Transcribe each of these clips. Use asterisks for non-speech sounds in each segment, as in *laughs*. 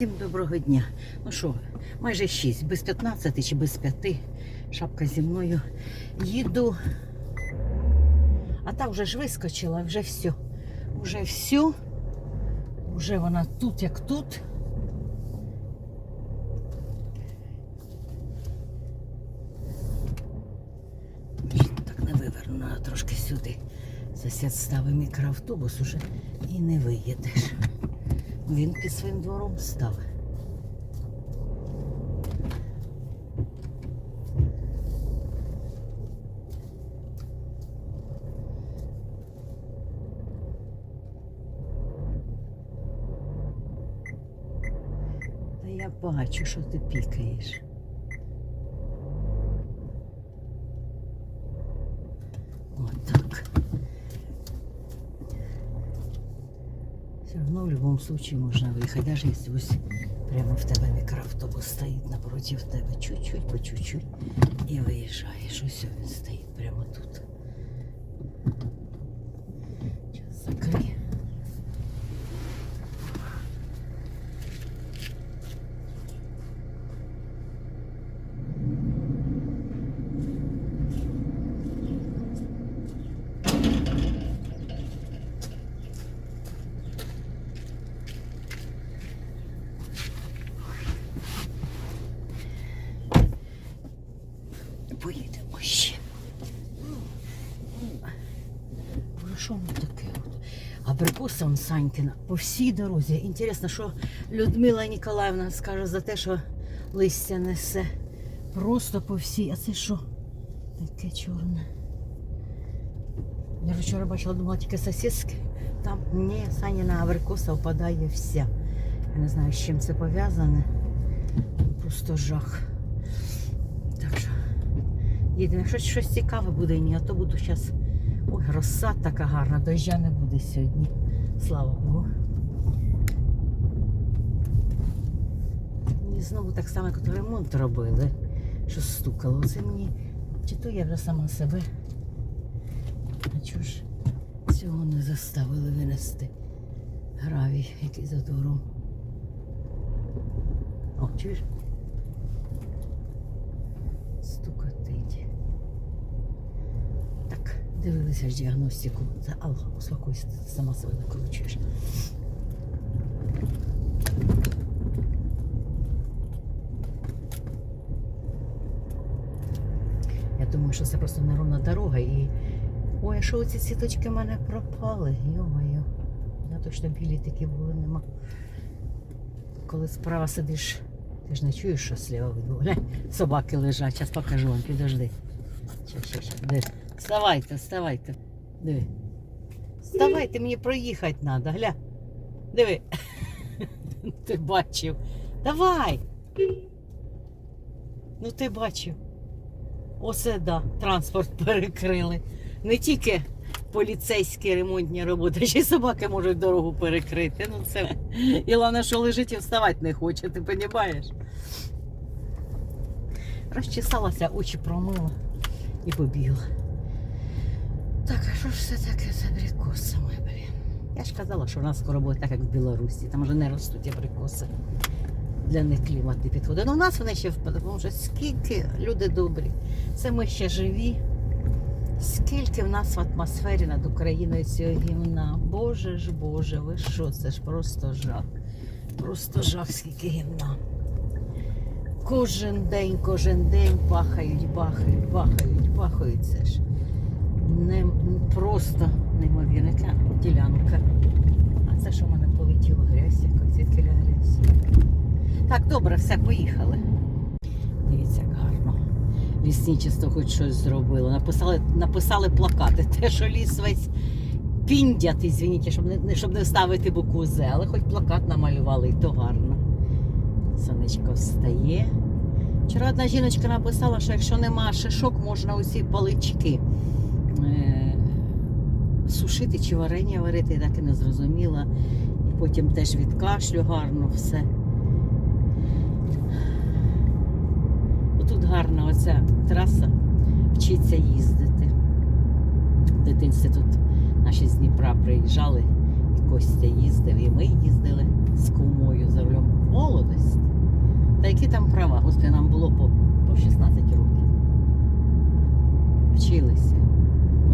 Всім доброго дня. Ну що, майже 6, без 15 чи без 5. Шапка зі мною. Їду. А та вже ж вискочила, вже все. Вже все. Вже вона тут, як тут. Так не виверну, трошки сюди. Сосед ставив мікроавтобус уже і не виїдеш. Він під своїм двором став. Та я бачу, що ти пікаєш. Отак. Все будь-якому случае можно выехать, даже если ось прямо в тебе микроавтобус стоит напротив тебе, чуть-чуть, по чуть-чуть, и выезжаешь. Ось он стоит прямо тут. Зараз закрий. Поїдемо ще. Боже, що воно таке? От? Он Санькіна по всій дорозі. Інтересно, що Людмила Ніколаївна скаже за те, що листя несе. Просто по всій. А це що? Таке чорне. Я вчора бачила, думала тільки сосиски. Там ні, Саніна абрикоса впадає вся. Я не знаю, з чим це пов'язане. Просто жах. Так що їдемо. Якщо щось цікаве буде, ні, а то буду зараз. Ой, роса така гарна, доща не буде сьогодні. Слава Богу. Мені знову так само, як ремонт робили, що стукало. Це мені. Чи то я вже сама себе. А чого ж цього не заставили винести? Гравій, який за двором. О, чуєш? Стукотить. Так, дивилися ж діагностику. Це Алла, успокойся, ти сама себе накручуєш. Я думаю, що це просто неровна дорога і. Ой, а що оці цвіточки в мене пропали? Йо-моє. Я точно білі такі були, нема. Коли справа сидиш, ти ж не чуєш, що сліва відбуває. Собаки лежать, зараз покажу вам, підожди. Щас, щас, щас. Диви. Вставайте, вставайте. Диви. Вставайте, мені проїхати треба, гля. Диви. *laughs* Ти бачив. Давай. Ну ти бачив. Оце да, транспорт перекрили. Не тільки поліцейські ремонтні роботи, ще й собаки можуть дорогу перекрити. Ну це. *laughs* І головне, що лежить і вставати не хоче, ти розумієш? Розчесалася, очі промила і побігла. Так, а що ж це таке з абрикосами, блін? Я ж казала, що в нас скоро буде так, як в Білорусі. Там вже не ростуть абрикоси. Для них клімат не підходить. Ну, у нас вони ще впаде, тому що скільки люди добрі. Це ми ще живі. Скільки в нас в атмосфері над Україною цього гімна. Боже ж Боже, ви що? Це ж просто жах. Просто жах, скільки гімна. Кожен день, кожен день бахають, бахають, бахають, бахають. Це ж не, просто неймовірна ділянка. А це що в мене полетіло грязь якась, звідки грязь. Так, добре, все, поїхали. Дивіться, як гарно. Лісничество хоч щось зробило. Написали, написали плакати. Те, що ліс весь піндять, извините, щоб не, щоб не вставити букву З, але хоч плакат намалювали, і то гарно. Сонечко встає. Вчора одна жіночка написала, що якщо нема шишок, можна усі палички сушити чи варення варити, я так і не зрозуміла. І потім теж від кашлю гарно все. Тут гарна оця траса, вчиться їздити. В дитинстві тут наші з Дніпра приїжджали, і Костя їздив, і ми їздили з кумою за рулем. Молодость. Та які там права? Господи, нам було по 16 років. Вчилися.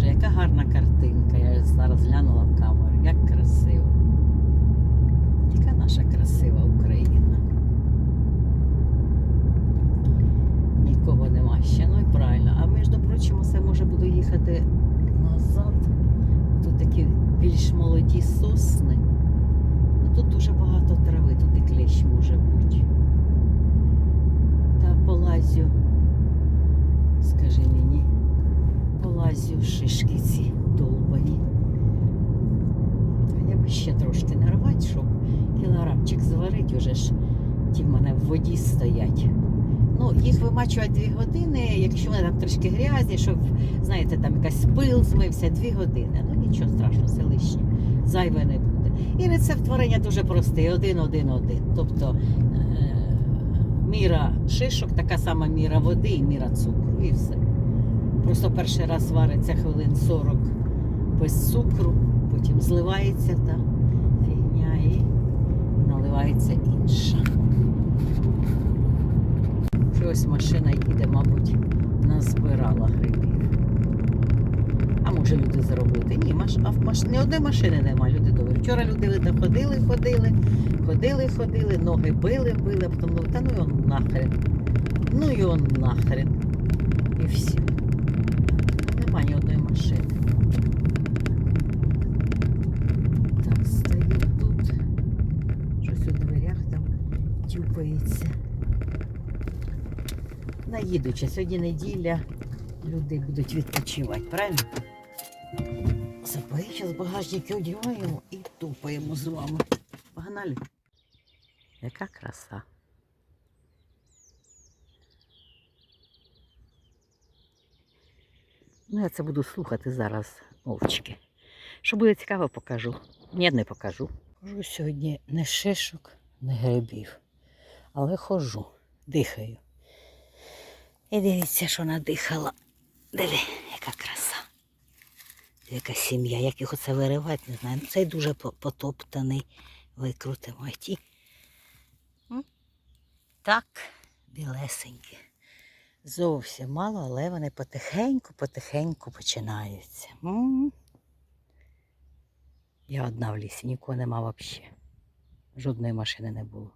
Боже, яка гарна картинка. Я зараз глянула в камеру. Як красиво. Яка наша красива Україна. Нікого нема ще, ну і правильно. А між прочим, все може буду їхати назад. Тут такі більш молоді сосни. Ну, тут дуже багато трави, тут і клещ може бути. Та полазю, скажи мені, полазю шишки ці долбані. Я би ще трошки нарвати, щоб кілограмчик зварити, уже ж ті в мене в воді стоять. Ну, їх вимачувати дві години, якщо вони там трішки грязні, щоб, знаєте, там якась пил змився, дві години. Ну нічого страшного, це лишнє. Зайве не буде. І рецепт варення дуже простий, один-один-один. Тобто е- міра шишок, така сама міра води і міра цукру. І все. Просто перший раз вариться хвилин 40 без цукру, потім зливається та фігня і наливається інша. Ось машина їде, мабуть, назбирала грибів. А може люди заробити? Ні, маш... а маш... ні одної машини нема, люди добрі. Вчора люди видно, ходили, ходили, ходили, ходили, ноги били, били, а потім та ну його нахрен. Ну його нахрен. І все. Машини. Так, стою тут. Щось у дверях там тюпається. Наїдучи, сьогодні неділя, люди будуть відпочивати, правильно? Запої зараз багажники одягаємо і тупаємо з вами. Погнали. Яка краса. Ну, я це буду слухати зараз мовчки. Що буде цікаво, покажу. Ні, не покажу. Хожу сьогодні не шишок, не грибів, але хожу, дихаю. І дивіться, що надихала. Диви, яка краса. Яка сім'я, як його це виривати, не знаю. Ну, Цей дуже потоптаний. Викрутимо ті. Так, білесенькі. Зовсім мало, але вони потихеньку, потихеньку починаються. М. Я одна в лісі, нікого нема взагалі. Жодної машини не було.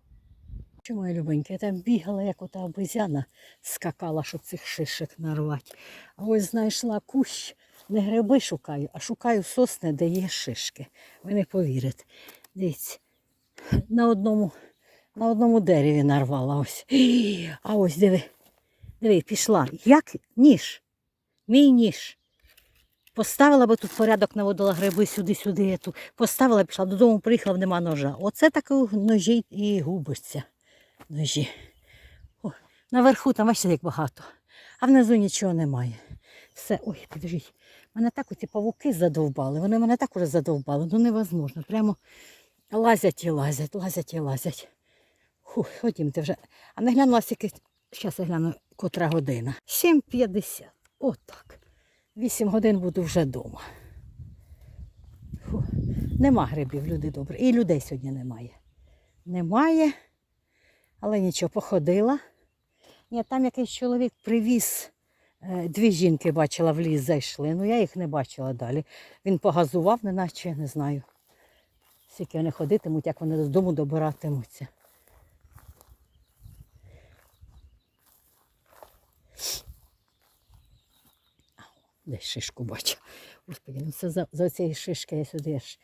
Що, моя любенька, я там бігала, як ота обезьяна скакала, щоб цих шишек нарвати. А ось знайшла кущ, не гриби шукаю, а шукаю сосни, де є шишки. Ви не повірите. Дивіться, на одному, на одному дереві нарвала ось. А ось диви, диви, пішла. Як ніж? Мій ніж. Поставила би тут порядок, наводила гриби сюди-сюди. я ту Поставила, пішла додому, приїхала, нема ножа. Оце так у ножі і губишся. Ножі. О, наверху там бачите, як багато, а внизу нічого немає. Все, ой, підожіть. Мене так оці павуки задовбали. Вони мене так уже задовбали. Ну невозможно. Прямо лазять і лазять, лазять і лазять. Ходімте вже. А не глянула скільки. Зараз я гляну, котра година. 7.50. Отак. 8 годин буду вже вдома. Фу. Нема грибів, люди добрі. І людей сьогодні немає. Немає. Але нічого, походила. Ні, там якийсь чоловік привіз. е, Дві жінки бачила в ліс зайшли. Ну я їх не бачила далі. Він погазував, неначе не знаю. Скільки вони ходитимуть, як вони додому добиратимуться. Десь шишку бачу. Господи, ну це за, за цієї шишки я сюди аж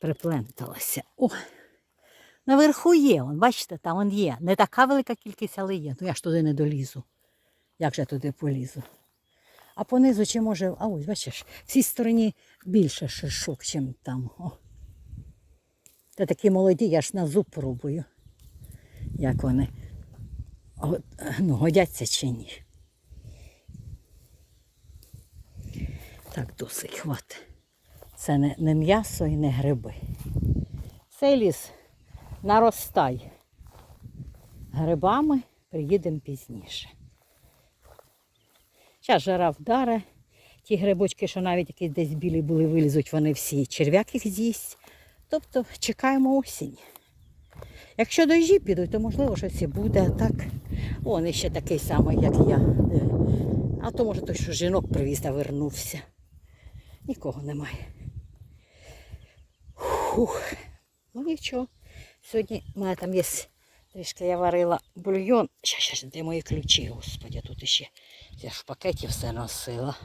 припленталася. О! Наверху є, он, бачите, там он є. Не така велика кількість, але є. Ну я ж туди не долізу. Як же я туди полізу? А понизу чи може. А ось, бачиш, в цій стороні більше шишок, чим там. О. Та такі молоді, я ж на зуб пробую. Як вони ну, годяться чи ні. Так, досить хватить. Це не, не м'ясо і не гриби. Цей ліс наростай. Грибами приїдемо пізніше. Зараз жара вдаре. Ті грибочки, що навіть якісь десь білі були, вилізуть, вони всі черв'як їх з'їсть. Тобто чекаємо осінь. Якщо дощі підуть, то можливо щось і буде. А так. Он ще такий самий, як я. А то, може, той, що жінок привіз та вернувся. Нікого немає. Фух. Ну нічого. Сьогодні в мене там є трішки я варила бульйон. Щас, щас, де мої ключі, господи, тут іще. Я ж в пакеті все носила.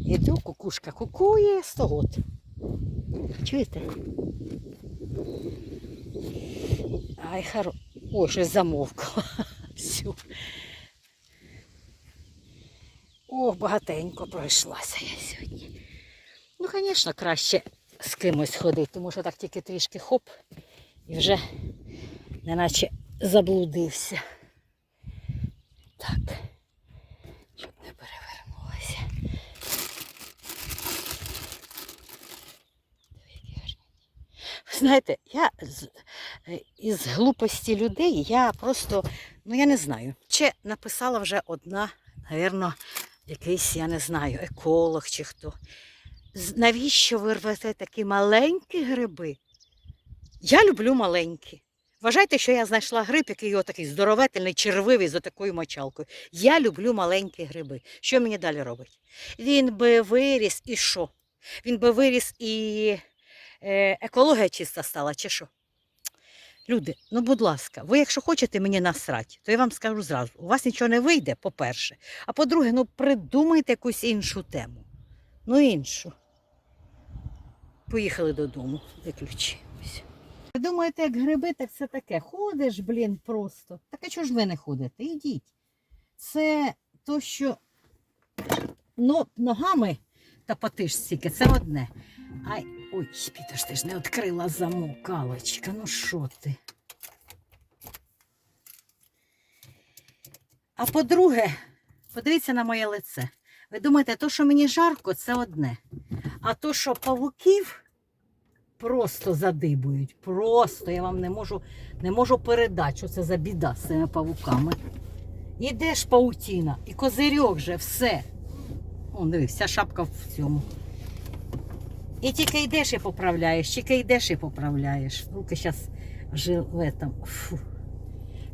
Іду, кукушка кукує, стогот. Чуєте? Ай, хоро. Ой, щось замовкла. *laughs* Всю. Багатенько пройшлася я сьогодні. Ну, звісно, краще з кимось ходити, тому що так тільки трішки хоп і вже неначе заблудився. Так, щоб не перевернулася. Ви Знаєте, я з, е, із глупості людей я просто, ну я не знаю. Чи написала вже одна, напевно, якийсь, я не знаю, еколог чи хто. Навіщо ви рвете такі маленькі гриби? Я люблю маленькі. Вважайте, що я знайшла гриб, який отакий здоровительний, червивий з отакою мочалкою. Я люблю маленькі гриби. Що мені далі робить? Він би виріс і що? Він би виріс і е, екологія чиста стала, чи що? Люди, ну будь ласка, ви якщо хочете мені насрати, то я вам скажу зразу, у вас нічого не вийде, по-перше. А по-друге, ну придумайте якусь іншу тему. Ну іншу. Поїхали додому, де ключі. Ось. Ви думаєте, як гриби, так це таке. Ходиш, блін, просто. Так а чого ж ви не ходите? Ідіть. Це то, що ну, ногами та потиш стільки, це одне. Ай, ой, Пітер, ти ж не відкрила замок, Алочка, ну що ти? А по-друге, подивіться на моє лице. Ви думаєте, то, що мені жарко, це одне. А то, що павуків просто задибують. Просто я вам не можу, не можу передати, що це за біда з цими павуками. Іде ж паутіна, і козирьок же, все. О, диви, вся шапка в цьому. І тільки йдеш і поправляєш, тільки йдеш і поправляєш. Руки зараз живе там. Фу.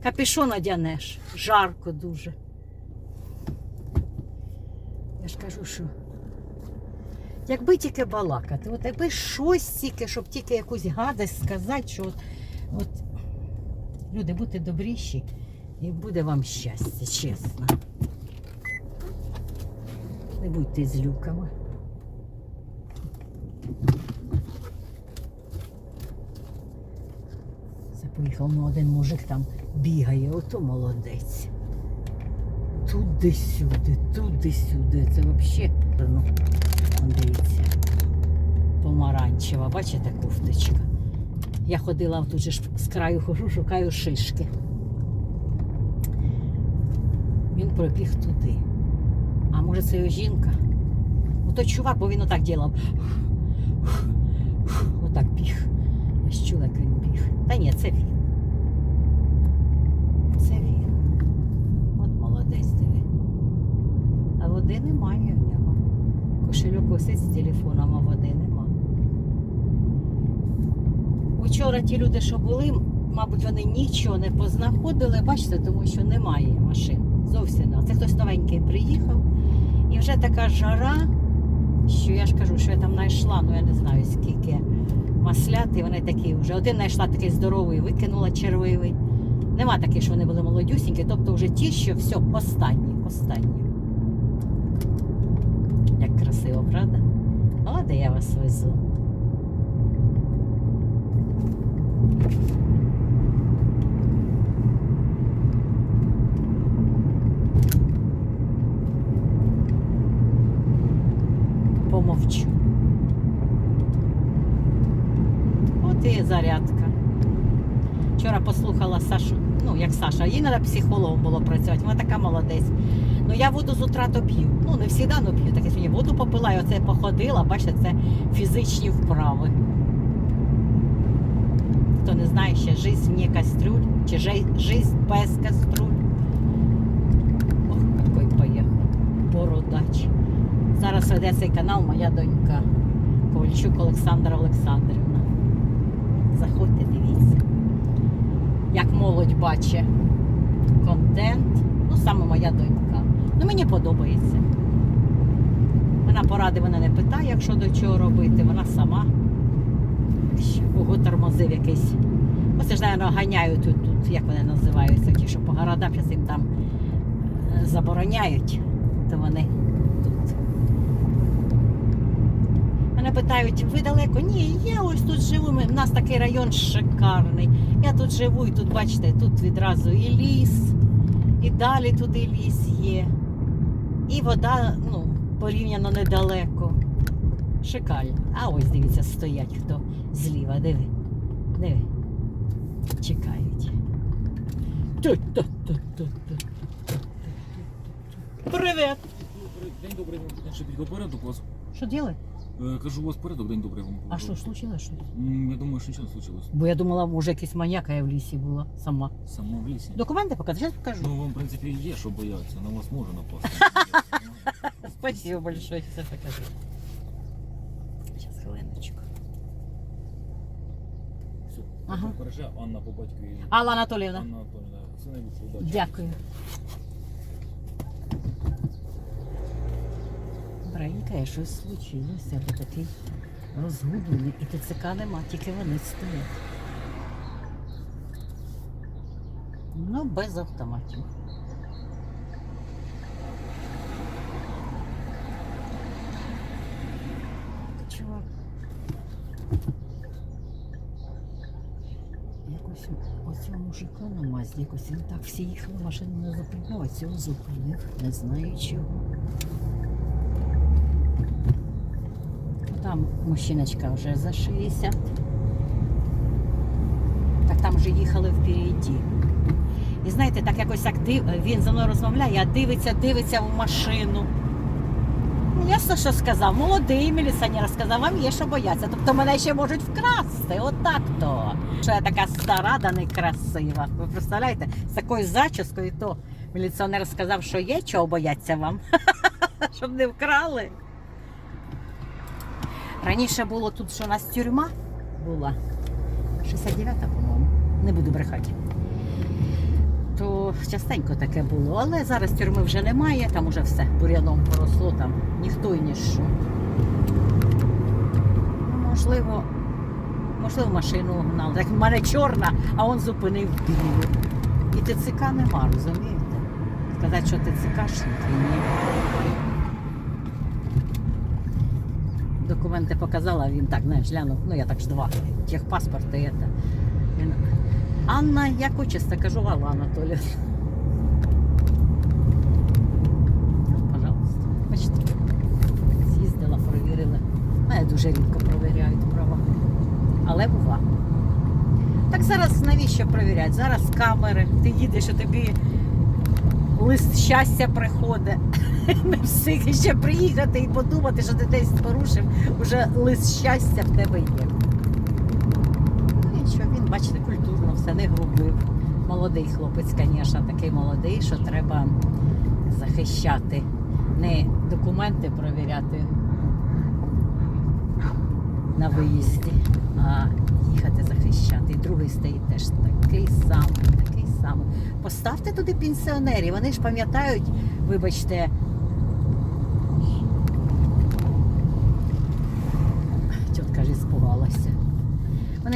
Капюшон одянеш, жарко дуже. Я ж кажу, що якби тільки балакати, от якби щось тільки, щоб тільки якусь гадость сказати, що от, от люди, будьте добріші і буде вам щастя, чесно. Не будьте злюками. Це поїхав ну, один мужик там бігає, ото молодець. Туди-сюди, туди-сюди. Це взагалі, ну, дивіться, помаранчева, бачите, кофточка. Я ходила тут же з краю хожу, *laughs* шукаю шишки. Він пробіг туди. А може це його жінка? Ото чувак, бо він отак ділав. *laughs* Отак біг. Я ж чула, як він біг. Та ні, це він. Це він. От молодець диви. А води немає в нього. Кошельок висить з телефоном, а води нема. Вчора ті люди, що були, мабуть, вони нічого не познаходили, бачите, тому що немає машин. Зовсім. Це хтось новенький приїхав. І вже така жара, що я ж кажу, що я там знайшла, ну я не знаю скільки маслят, і вони такі вже. Один знайшла такий здоровий, викинула червивий. Нема таких, що вони були молодюсінькі, тобто вже ті, що все, останні, останні. Як красиво, правда? О, де я вас везу. Помовчу. От і зарядка. Вчора послухала Сашу, ну як Саша, їй треба психологом було працювати, вона така молодець. Ну я воду з утра то п'ю. Ну не завжди но п'ю, так я сьогодні воду попила, і оце походила, бачите, це фізичні вправи. Хто не знає ще, жизнь не кастрюль, чи жизнь без кастрюль. Ох, який поїхав. Бородач. Зараз веде цей канал моя донька Ковальчук Олександра Олександрівна. Заходьте, дивіться. Як молодь бачить контент. Ну, саме моя донька. Ну, мені подобається. Вона поради мене не питає, якщо до чого робити. Вона сама. Ого, тормозив якийсь. Оце ж, мабуть, ганяють тут, тут, як вони називаються, ті, що по городам зараз їм там е, забороняють, то вони тут. Мене питають, ви далеко? Ні, я ось тут живу. У нас такий район шикарний. Я тут живу і тут, бачите, тут відразу і ліс, і далі туди ліс є. І вода, ну, порівняно недалеко. Шикарно. А ось дивіться, стоять хто зліва. Диви. Диви. Чекають. Привіт! День добрий вам ще порядок вас. Діли? Е, Кажу, у вас порядок, день добрий вам. А що, случилось? М, Я думаю, що нічого не случилось. Бо я думала, може якийсь маньяк, а я в лісі була сама. Само в лісі. Документи покажи, зараз покажу. Ну, вам, в принципі, є, що бояться, на вас може напасти. *laughs* Спасибо большое, все покажу. Сейчас хвилиночку. Все, Ага. Анна по батькові. Алла Анатоліївна. Анна Анатольевна, найбільше удачі. Дякую. Бренька, щось случилося, бо такий розгублений. І ТЦК нема, тільки вони стоять. Ну, без автоматів. Чувак. Якось оцього мужика на мазді, якось він так всі їхали, машину не зупиняв, а цього зупинив, не знаю чого. Там мужчиночка вже за 60. Так там вже їхали впереді. І знаєте, так якось так див... він за мною розмовляє, а дивиться, дивиться в машину. Ну, ясно, що сказав. Молодий міліціонер сказав, вам є що бояться. Тобто мене ще можуть вкрасти. Отак то. Що я така стара, да некрасива. Ви представляєте? З такою зачіскою, то міліціонер сказав, що є чого бояться вам. *laughs* Щоб не вкрали. Раніше було тут, що у нас тюрма була. 69-та, по-моєму. Не буду брехати. То частенько таке було, але зараз тюрми вже немає, там уже все бур'яном поросло, там ніхто і ніщо. Ну, можливо, можливо, машину гнали. Так в мене чорна, а він зупинив білу. І ТЦК нема, розумієте? Сказати, що ТЦКшники, ні. Документи показала, він так, знаєш, глянув, ну я так ж два. Техпаспорт і. Він, Анна, як отчество, кажу, Алла Анатоліївна. Ну, Пожалуйста. З'їздила, провірила. Мене дуже рідко провіряють права. Але бува. Так зараз навіщо провіряти? Зараз камери, ти їдеш, і тобі лист щастя приходить. *laughs* Не встиг ще приїхати і подумати, що ти десь порушив, уже лист щастя в тебе є. Ну нічого, він, бачите, культурно все не грубив. Молодий хлопець, звісно, такий молодий, що треба захищати. Не документи провіряти на виїзді, а їхати захищати. І другий стоїть теж такий самий, такий самий. Поставте туди пенсіонерів, вони ж пам'ятають, вибачте.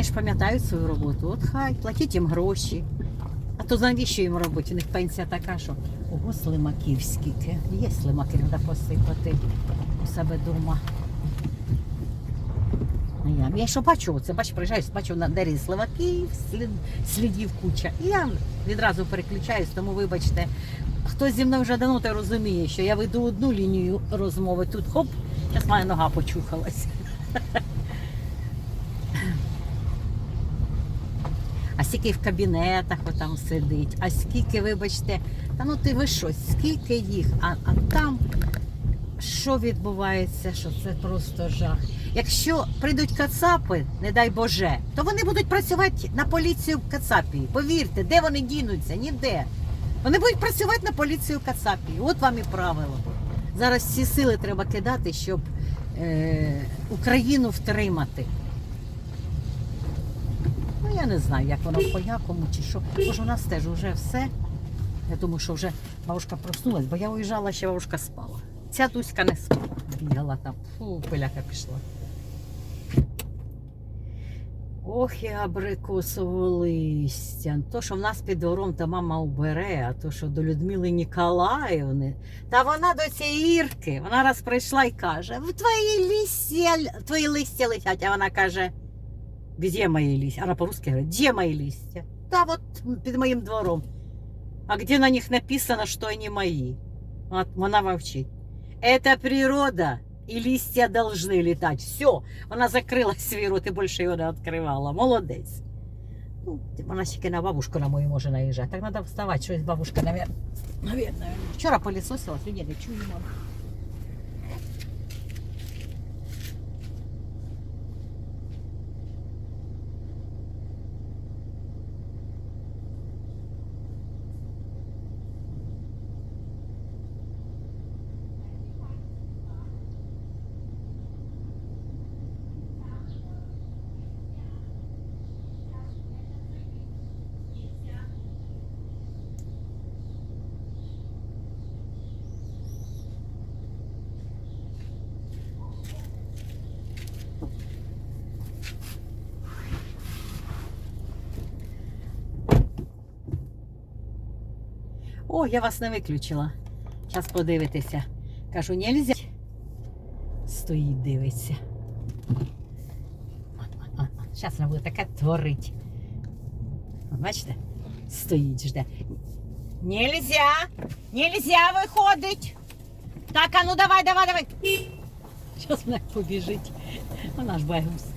Вони ж пам'ятають свою роботу. От хай, платіть їм гроші. А то навіщо їм робити? У них пенсія така, що ого, слимаків скільки. Є слимаки, треба посипати у себе вдома. Я, я що бачу, це бачу, приїжджаю, бачу на дереві сливаків, слід, слідів куча. І я відразу переключаюсь, тому вибачте, хтось зі мною вже давно те розуміє, що я веду одну лінію розмови, тут хоп, зараз моя нога почухалась. А скільки в кабінетах там сидить, а скільки, вибачте, та ну ти ви що, скільки їх, а, а там що відбувається, що це просто жах. Якщо прийдуть кацапи, не дай Боже, то вони будуть працювати на поліцію в Кацапії. Повірте, де вони дінуться? Ніде. Вони будуть працювати на поліцію в Кацапії. От вам і правило. Зараз всі сили треба кидати, щоб е, Україну втримати. Я не знаю, як воно по якому чи що. Може, у нас теж вже все. Я думаю, що вже бабушка проснулась, бо я уїжджала, ще бабушка спала. Ця Дуська не спала. Бігала там, фу, пиляка пішла. Ох, і абрикосове листя. То, що в нас під двором та мама убере, а то, що до Людмили Ніколаївни. Та вона до цієї Ірки, вона раз прийшла і каже: в твої листя, твої листя летять. А вона каже, где мої листя? Вона по-русски говорить, де мої листя? Та от під моїм двором. А где на них написано, что они мои? От вона мовчить. Это природа, и листья должны летать. Все, вона закрила *laughs* свій рот і більше його не відкривала. Молодець. Ну, вона тільки на бабушку на мою може наїжджати. Так треба вставати, щось бабушка, навірно. Навірно. Вчора пилісосила, сьогодні не чуємо. О, я вас не виключила. Зараз подивитися. Кажу, нельзя. Стоїть, дивиться. Зараз вона буде таке творить. От Бачите? Стоїть, жде. Нельзя! Нельзя виходить! Так, а ну давай, давай, давай. Зараз вона побіжить. Вона ж байгуска.